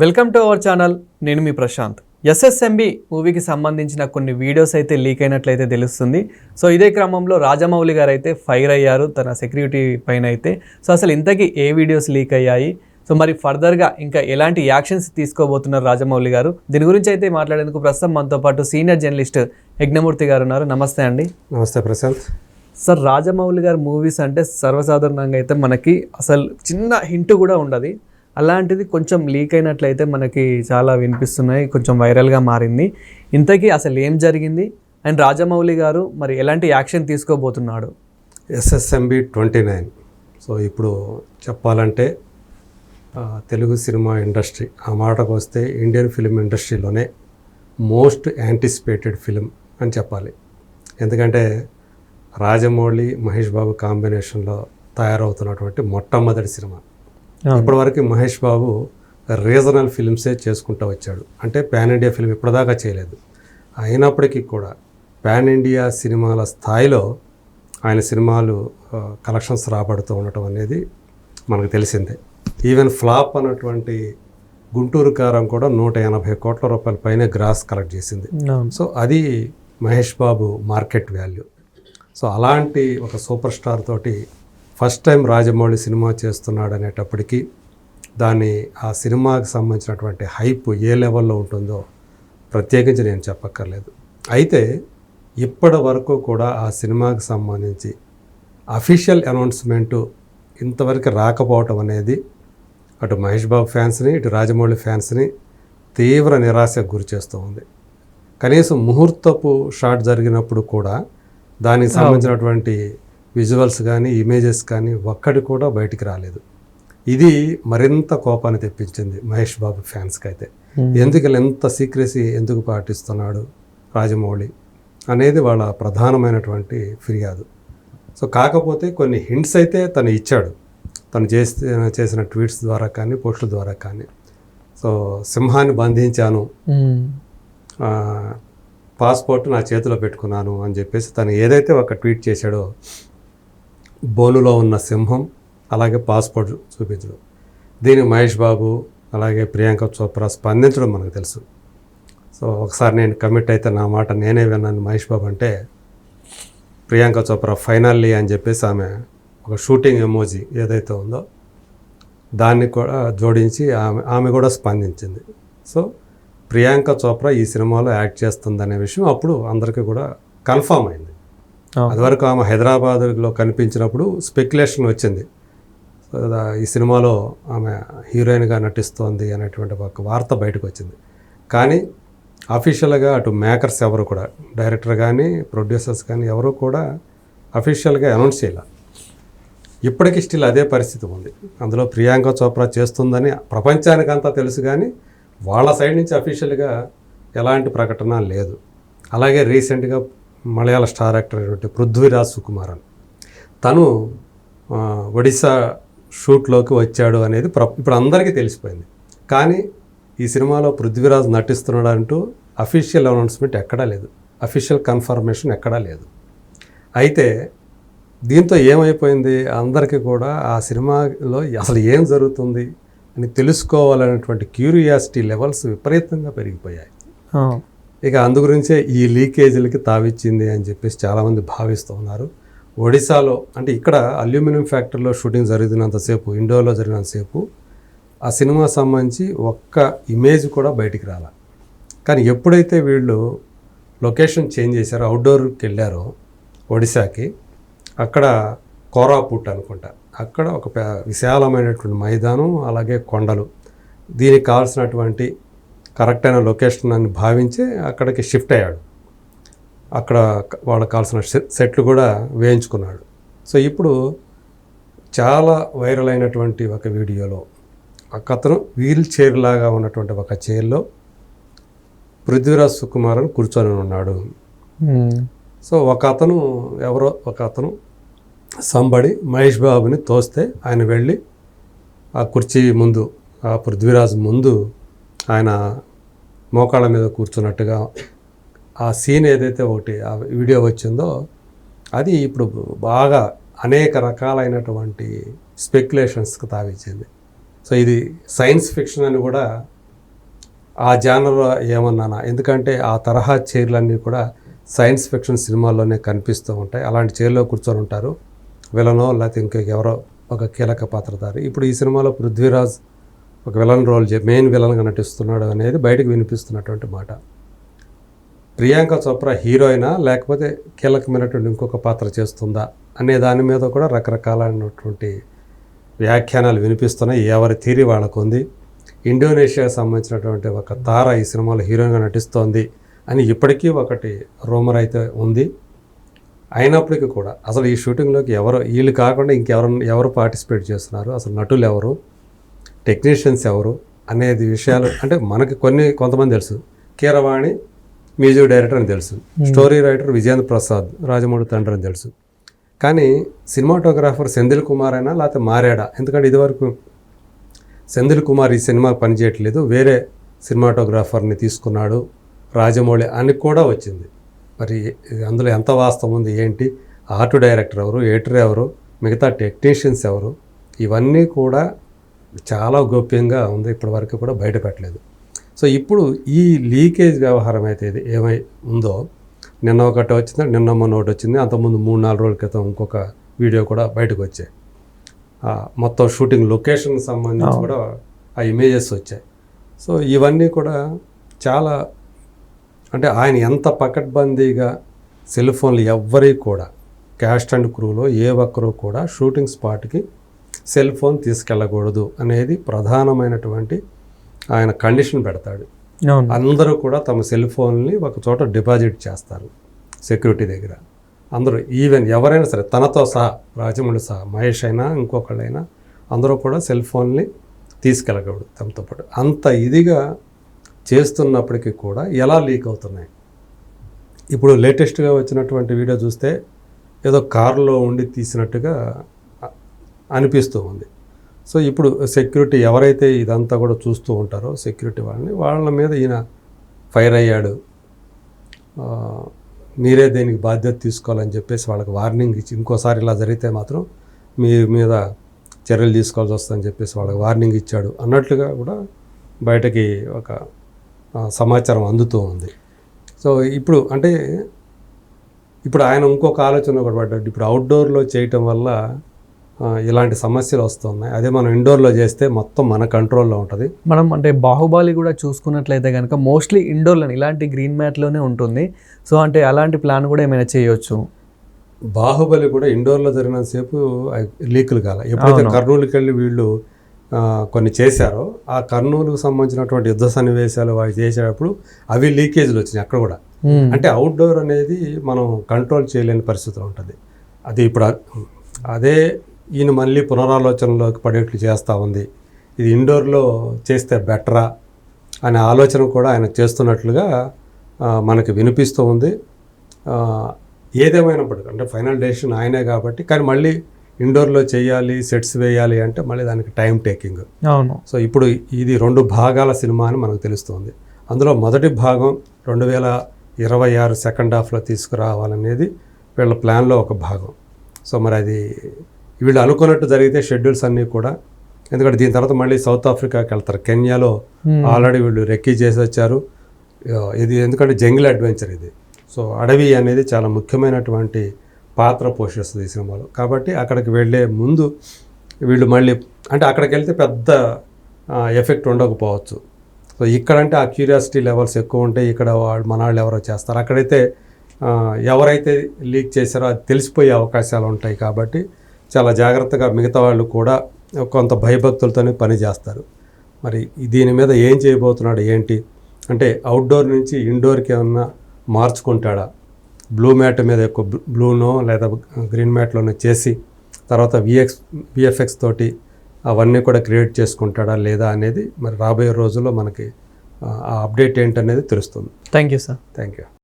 Welcome to our channel నేను మీ Prashanth. SSMB మూవీకి సంబంధించిన కొన్ని వీడియోస్ అయితే లీక్ అయినట్లయితే తెలుస్తుంది. సో ఇదే క్రమంలో రాజమౌళి గారు అయితే ఫైర్ అయ్యారు తన సెక్యూరిటీ పైన అయితే సో అసలు ఇంతకీ ఏ వీడియోస్ లీక్ అయ్యాయి? సో మరి ఫర్దర్గా ఇంకా ఎలాంటి యాక్షన్స్ తీసుకోబోతున్నారు రాజమౌళి గారు? దీని గురించి అయితే మాట్లాడేందుకు ప్రస్తుతం మనతో పాటు సీనియర్ జర్నలిస్ట్ యజ్ఞమూర్తి గారు ఉన్నారు. నమస్తే అండి. నమస్తే ప్రశాంత్. సార్ రాజమౌళి గారి మూవీస్ అంటే సర్వసాధారణంగా అయితే మనకి అసలు చిన్న హింట్ కూడా ఉండదు. అలాంటిది కొంచెం లీక్ అయినట్లయితే మనకి చాలా వినిపిస్తున్నాయి కొంచెం వైరల్గా మారింది. ఇంతకీ అసలు ఏం జరిగింది? అండ్ రాజమౌళి గారు మరి ఎలాంటి action తీసుకోబోతున్నాడు? SSMB twenty nine. So ఇప్పుడు చెప్పాలంటే తెలుగు సినిమా ఇండస్ట్రీ ఆ మాటకు వస్తే ఇండియన్ ఫిలిం ఇండస్ట్రీలోనే మోస్ట్ యాంటిసిపేటెడ్ ఫిలిం అని చెప్పాలి. ఎందుకంటే రాజమౌళి మహేష్ బాబు కాంబినేషన్లో తయారవుతున్నటువంటి మొట్టమొదటి సినిమా. ఇప్పటివరకు మహేష్ బాబు రీజనల్ ఫిల్మ్సే చేసుకుంటూ వచ్చాడు. అంటే పాన్ ఇండియా ఫిల్మ్ ఇప్పటిదాకా చేయలేదు. అయినప్పటికీ కూడా పాన్ ఇండియా సినిమాల స్థాయిలో ఆయన సినిమాలు కలెక్షన్స్ రాబడుతూ ఉండటం అనేది మనకు తెలిసిందే. ఈవెన్ ఫ్లాప్ అన్నటువంటి గుంటూరు కారం కూడా నూట ఎనభై కోట్ల రూపాయల పైన గ్రాస్ కలెక్ట్ చేసింది. సో అది Mahesh Babu market value. So అలాంటి ఒక సూపర్ స్టార్ తోటి ఫస్ట్ టైం రాజమౌళి సినిమా చేస్తున్నాడు అనేటప్పటికీ దాన్ని ఆ సినిమాకి సంబంధించినటువంటి హైప్ ఏ లెవెల్లో ఉంటుందో ప్రత్యేకించి నేను చెప్పక్కర్లేదు. అయితే ఇప్పటి వరకు కూడా ఆ సినిమాకి సంబంధించి అఫీషియల్ అనౌన్స్మెంటు ఇంతవరకు రాకపోవటం అనేది అటు మహేష్ బాబు ఫ్యాన్స్ని ఇటు రాజమౌళి ఫ్యాన్స్ని తీవ్ర నిరాశకు గురి చేస్తూ ఉంది. కనీసం ముహూర్తపు షాట్ జరిగినప్పుడు కూడా దానికి సంబంధించినటువంటి విజువల్స్ కానీ ఇమేజెస్ కానీ ఒక్కటి కూడా బయటికి రాలేదు. ఇది మరింత కోపాన్ని తెప్పించింది మహేష్ బాబు ఫ్యాన్స్కి అయితే ఎందుకు ఎంత సీక్రెసీ ఎందుకు పాటిస్తున్నాడు రాజమౌళి అనేది వాళ్ళ ప్రధానమైనటువంటి ఫిర్యాదు. సో కాకపోతే కొన్ని హింట్స్ అయితే తను ఇచ్చాడు. తను చేసి చేసిన ట్వీట్స్ ద్వారా కానీ పోస్టుల ద్వారా కానీ. సో సింహాన్ని బంధించాను. పాస్పోర్ట్ నా చేతిలో పెట్టుకున్నాను అని చెప్పేసి తను ఏదైతే ఒక ట్వీట్ చేశాడో బోనులో ఉన్న సింహం అలాగే పాస్పోర్ట్ చూపించడం. దీనికి మహేష్ బాబు అలాగే ప్రియాంక చోప్రా స్పందించడం మనకు తెలుసు. సో ఒకసారి నేను కమిట్ అయితే నా మాట నేనే విన్నాను. మహేష్ బాబు అంటే ప్రియాంక చోప్రా ఫైనల్లీ అని చెప్పేసి ఆమె ఒక షూటింగ్ ఎమోజీ ఏదైతే ఉందో దాన్ని కూడా జోడించి ఆమె ఆమె కూడా స్పందించింది. సో ప్రియాంక చోప్రా ఈ సినిమాలో యాక్ట్ చేస్తుందనే విషయం అప్పుడు అందరికీ కూడా కన్ఫామ్ అయింది. అదివరకు ఆమె హైదరాబాద్లో కనిపించినప్పుడు స్పెక్యులేషన్ వచ్చింది. ఈ సినిమాలో ఆమె హీరోయిన్గా నటిస్తోంది అనేటువంటి ఒక వార్త బయటకు వచ్చింది. కానీ అఫీషియల్గా అటు మేకర్స్ ఎవరు కూడా డైరెక్టర్ కానీ ప్రొడ్యూసర్స్ కానీ ఎవరు కూడా అఫీషియల్గా అనౌన్స్ చేయాల. ఇప్పటికీ స్టిల్ అదే పరిస్థితి ఉంది. అందులో ప్రియాంక చోప్రా చేస్తుందని ప్రపంచానికంతా తెలుసు కానీ వాళ్ళ సైడ్ నుంచి అఫీషియల్గా ఎలాంటి ప్రకటన లేదు. అలాగే రీసెంట్గా మలయాళ స్టార్ యాక్టర్ అయినటువంటి పృథ్వీరాజ్ సుకుమారన్. తను ఒడిశా షూట్లోకి వచ్చాడు అనేది ప్ర ఇప్పుడు అందరికీ తెలిసిపోయింది. కానీ ఈ సినిమాలో పృథ్వీరాజ్ నటిస్తున్నాడు అంటూ అఫీషియల్ అనౌన్స్మెంట్ ఎక్కడా లేదు. అఫీషియల్ కన్ఫర్మేషన్ ఎక్కడా లేదు. అయితే దీంతో ఏమైపోయింది? అందరికీ కూడా ఆ సినిమాలో అసలు ఏం జరుగుతుంది అని తెలుసుకోవాలనేటువంటి క్యూరియాసిటీ లెవెల్స్ విపరీతంగా పెరిగిపోయాయి. ఇక అందు గురించే ఈ లీకేజీలకి తావిచ్చింది అని చెప్పేసి చాలామంది భావిస్తూ ఉన్నారు. ఒడిశాలో అంటే ఇక్కడ అల్యూమినియం ఫ్యాక్టరీలో షూటింగ్ జరిగినంతసేపు ఇండోర్లో జరిగినంతసేపు ఆ సినిమా సంబంధించి ఒక్క ఇమేజ్ కూడా బయటికి రాల. కానీ ఎప్పుడైతే వీళ్ళు లొకేషన్ చేంజ్ చేశారో అవుట్డోర్కి వెళ్ళారో ఒడిశాకి అక్కడ కోరాపుట్ అనుకుంటా. అక్కడ ఒక విశాలమైనటువంటి మైదానం అలాగే కొండలు. దీనికి కావాల్సినటువంటి కరెక్ట్ అయిన లొకేషన్ అని భావించి అక్కడికి షిఫ్ట్ అయ్యాడు. అక్కడ వాళ్ళకి కావాల్సిన సెట్లు కూడా వేయించుకున్నాడు. సో ఇప్పుడు చాలా వైరల్ అయినటువంటి ఒక వీడియోలో ఒక అతను వీల్ చైర్ లాగా ఉన్నటువంటి ఒక చైర్లో పృథ్వీరాజ్ సుకుమారన్ కూర్చొని ఉన్నాడు. సో ఒక అతను ఎవరో ఒక అతను సంబడి మహేష్ బాబుని తోస్తే ఆయన వెళ్ళి ఆ కుర్చీ ముందు ఆ పృథ్వీరాజ్ ముందు ఆయన మోకాళ్ళ మీద కూర్చున్నట్టుగా ఆ సీన్ ఏదైతే ఒకటి ఆ వీడియో వచ్చిందో అది ఇప్పుడు బాగా అనేక రకాలైనటువంటి స్పెక్యులేషన్స్కి తావిచ్చింది. సో ఇది సైన్స్ ఫిక్షన్ అని కూడా ఆ జానర్ ఏమన్నానా? ఎందుకంటే ఆ తరహా చైర్లన్నీ కూడా సైన్స్ ఫిక్షన్ సినిమాల్లోనే కనిపిస్తూ ఉంటాయి. అలాంటి చైర్లో కూర్చొని ఉంటారు. విలనో లేకపోతే ఇంకెవరో ఒక కీలక పాత్రధారి. ఇప్పుడు ఈ సినిమాలో పృథ్వీరాజ్ ఒక విలన్ రోల్ మెయిన్ విలన్గా నటిస్తున్నాడు అనేది బయటకు వినిపిస్తున్నటువంటి మాట. ప్రియాంక చోప్రా హీరోయినా లేకపోతే కీలకమైనటువంటి ఇంకొక పాత్ర చేస్తుందా అనే దాని మీద కూడా రకరకాలైనటువంటి వ్యాఖ్యానాలు వినిపిస్తున్నాయి. ఎవరి తీరి వాళ్ళకు ఉంది. ఇండోనేషియాకి సంబంధించినటువంటి ఒక తార ఈ సినిమాలో హీరోయిన్గా నటిస్తోంది అని ఇప్పటికీ ఒకటి రూమర్ అయితే ఉంది. అయినప్పటికీ కూడా అసలు ఈ షూటింగ్లోకి ఎవరు వీళ్ళు కాకుండా ఇంకెవరు ఎవరు పార్టిసిపేట్ చేస్తున్నారు? అసలు నటులు ఎవరు? టెక్నీషియన్స్ ఎవరు అనేది విషయాలు అంటే మనకి కొన్ని కొంతమంది తెలుసు. కీరవాణి మ్యూజిక్ డైరెక్టర్ అని తెలుసు. స్టోరీ రైటర్ విజేంద్ర ప్రసాద్ రాజమౌళి తండ్రి అని తెలుసు. కానీ సినిమాటోగ్రాఫర్ సెంధిల్ కుమార్ అయినా లేకపోతే మారాడా? ఎందుకంటే ఇదివరకు సెంధిల్ కుమార్ ఈ సినిమా పనిచేయట్లేదు. వేరే సినిమాటోగ్రాఫర్ని తీసుకున్నాడు రాజమౌళి అని కూడా వచ్చింది. మరి అందులో ఎంత వాస్తవం ఉంది? ఏంటి? ఆర్ట్ డైరెక్టర్ ఎవరు? ఎడిటర్ ఎవరు? మిగతా టెక్నీషియన్స్ ఎవరు? ఇవన్నీ కూడా చాలా గోప్యంగా ఉంది ఇప్పటి వరకు కూడా బయట పెట్టలేదు సో ఇప్పుడు ఈ లీకేజ్ వ్యవహారం అయితే ఇది ఏమై ఉందో నిన్న ఒకటి వచ్చింది నిన్న మొన్న ఒకటి వచ్చింది అంతకుముందు మూడు నాలుగు రోజుల క్రితం ఇంకొక వీడియో కూడా బయటకు వచ్చాయి. మొత్తం షూటింగ్ లొకేషన్కి సంబంధించి కూడా ఆ ఇమేజెస్ వచ్చాయి. సో ఇవన్నీ కూడా చాలా అంటే ఆయన ఎంత పకడ్బందీగా సెల్ ఫోన్లు ఎవ్వరి కూడా క్యాస్ట్ అండ్ క్రూలో ఏ ఒక్కరూ కూడా షూటింగ్ స్పాట్కి సెల్ ఫోన్ తీసుకెళ్ళకూడదు అనేది ప్రధానమైనటువంటి ఆయన కండిషన్ పెడతాడు. అందరూ కూడా తమ సెల్ ఫోన్ని ఒక చోట డిపాజిట్ చేస్తారు సెక్యూరిటీ దగ్గర. అందరూ ఈవెన్ ఎవరైనా సరే తనతో సహా రాజమౌళి సహా మహేష్ అయినా ఇంకొకళ్ళైనా అందరూ కూడా సెల్ ఫోన్ని తీసుకెళ్ళకూడదు తమతో పాటు. అంత ఇదిగా చేస్తున్నప్పటికీ కూడా ఎలా లీక్ అవుతున్నాయి? ఇప్పుడు లేటెస్ట్గా వచ్చినటువంటి వీడియో చూస్తే ఏదో కారులో ఉండి తీసినట్టుగా అనిపిస్తూ ఉంది. సో ఇప్పుడు సెక్యూరిటీ ఎవరైతే ఇదంతా కూడా చూస్తూ ఉంటారో సెక్యూరిటీ వాళ్ళని వాళ్ళ మీద ఈయన ఫైర్ అయ్యాడు మీరే దీనికి బాధ్యత తీసుకోవాలని చెప్పేసి వాళ్ళకి వార్నింగ్ ఇచ్చి ఇంకోసారి ఇలా జరిగితే మాత్రం మీ మీద చర్యలు తీసుకోవాల్సి వస్తుందని చెప్పేసి వాళ్ళకి వార్నింగ్ ఇచ్చాడు అన్నట్లుగా కూడా బయటకి ఒక సమాచారం అందుతూ ఉంది. సో ఇప్పుడు అంటే ఇప్పుడు ఆయన ఇంకొక ఆలోచన కూడా పడ్డాడు. ఇప్పుడు అవుట్డోర్లో చేయటం వల్ల ఇలాంటి సమస్యలు వస్తున్నాయి. అదే మనం ఇండోర్లో చేస్తే మొత్తం మన కంట్రోల్లో ఉంటుంది. మనం అంటే బాహుబలి కూడా చూసుకున్నట్లయితే కనుక మోస్ట్లీ ఇండోర్లో ఇలాంటి గ్రీన్ మ్యాట్లోనే ఉంటుంది. సో అంటే అలాంటి ప్లాన్ కూడా ఏమైనా చేయొచ్చు? బాహుబలి కూడా ఇండోర్లో జరిగినంతసేపు లీకులు కాల. ఎప్పుడైతే. కర్నూలుకి వెళ్ళి వీళ్ళు కొన్ని చేశారో ఆ కర్నూలుకు సంబంధించినటువంటి యుద్ధ సన్నివేశాలు అవి చేసేటప్పుడు అవి లీకేజ్లు వచ్చినాయి అక్కడ కూడా. అంటే అవుట్డోర్ అనేది మనం కంట్రోల్ చేయలేని పరిస్థితిలో ఉంటుంది. అది ఇప్పుడు అదే ఈయన మళ్ళీ పునరాలోచనలోకి పడేట్లు చేస్తూ ఉంది. ఇది ఇండోర్లో చేస్తే బెటరా అనే ఆలోచన కూడా ఆయన చేస్తున్నట్లుగా మనకి వినిపిస్తూ ఉంది. ఏదేమైనప్పటికీ అంటే ఫైనల్ డెసిషన్ ఆయనే కాబట్టి కానీ మళ్ళీ ఇండోర్లో చేయాలి సెట్స్ వేయాలి అంటే మళ్ళీ దానికి టైం టేకింగ్. అవును. సో ఇప్పుడు ఇది రెండు భాగాల సినిమా అని మనకు తెలుస్తుంది. అందులో మొదటి భాగం రెండు వేల ఇరవై ఆరు సెకండ్ హాఫ్లో తీసుకురావాలనేది వీళ్ళ ప్లాన్లో ఒక భాగం. సో మరి అది వీళ్ళు అనుకున్నట్టు జరిగితే షెడ్యూల్స్ అన్నీ కూడా. ఎందుకంటే దీని తర్వాత మళ్ళీ సౌత్ ఆఫ్రికాకి వెళ్తారు. కెన్యాలో Hmm. ఆల్రెడీ వీళ్ళు రెక్కీ చేసి వచ్చారు. ఇది ఎందుకంటే జంగిల్ అడ్వెంచర్ ఇది. సో అడవి అనేది చాలా ముఖ్యమైనటువంటి పాత్ర పోషిస్తుంది ఈ సినిమాలో. కాబట్టి అక్కడికి వెళ్ళే ముందు వీళ్ళు మళ్ళీ అంటే అక్కడికి వెళ్తే పెద్ద ఎఫెక్ట్ ఉండకపోవచ్చు. సో ఇక్కడంటే ఆ క్యూరియాసిటీ లెవెల్స్ ఎక్కువ ఉంటాయి. ఇక్కడ వాళ్ళు మన వాళ్ళు ఎవరో చేస్తారు. అక్కడైతే ఎవరైతే లీక్ చేశారో అది తెలిసిపోయే అవకాశాలు ఉంటాయి కాబట్టి చాలా జాగ్రత్తగా మిగతా వాళ్ళు కూడా కొంత భయభక్తులతోనే పని చేస్తారు. మరి దీని మీద ఏం చేయబోతున్నాడు ఏంటి? అంటే అవుట్డోర్ నుంచి ఇండోర్కి ఏమన్నా మార్చుకుంటాడా? బ్లూ మ్యాట్ మీద ఎక్కువ బ్లూ- బ్లూనో లేదా గ్రీన్ మ్యాట్లోనో చేసి తర్వాత విఎక్స్ విఎఫ్ఎక్స్ తోటి అవన్నీ కూడా క్రియేట్ చేసుకుంటాడా లేదా అనేది మరి రాబోయే రోజుల్లో మనకి ఆ అప్డేట్ ఏంటనేది తెలుస్తుంది. Thank you sir thank you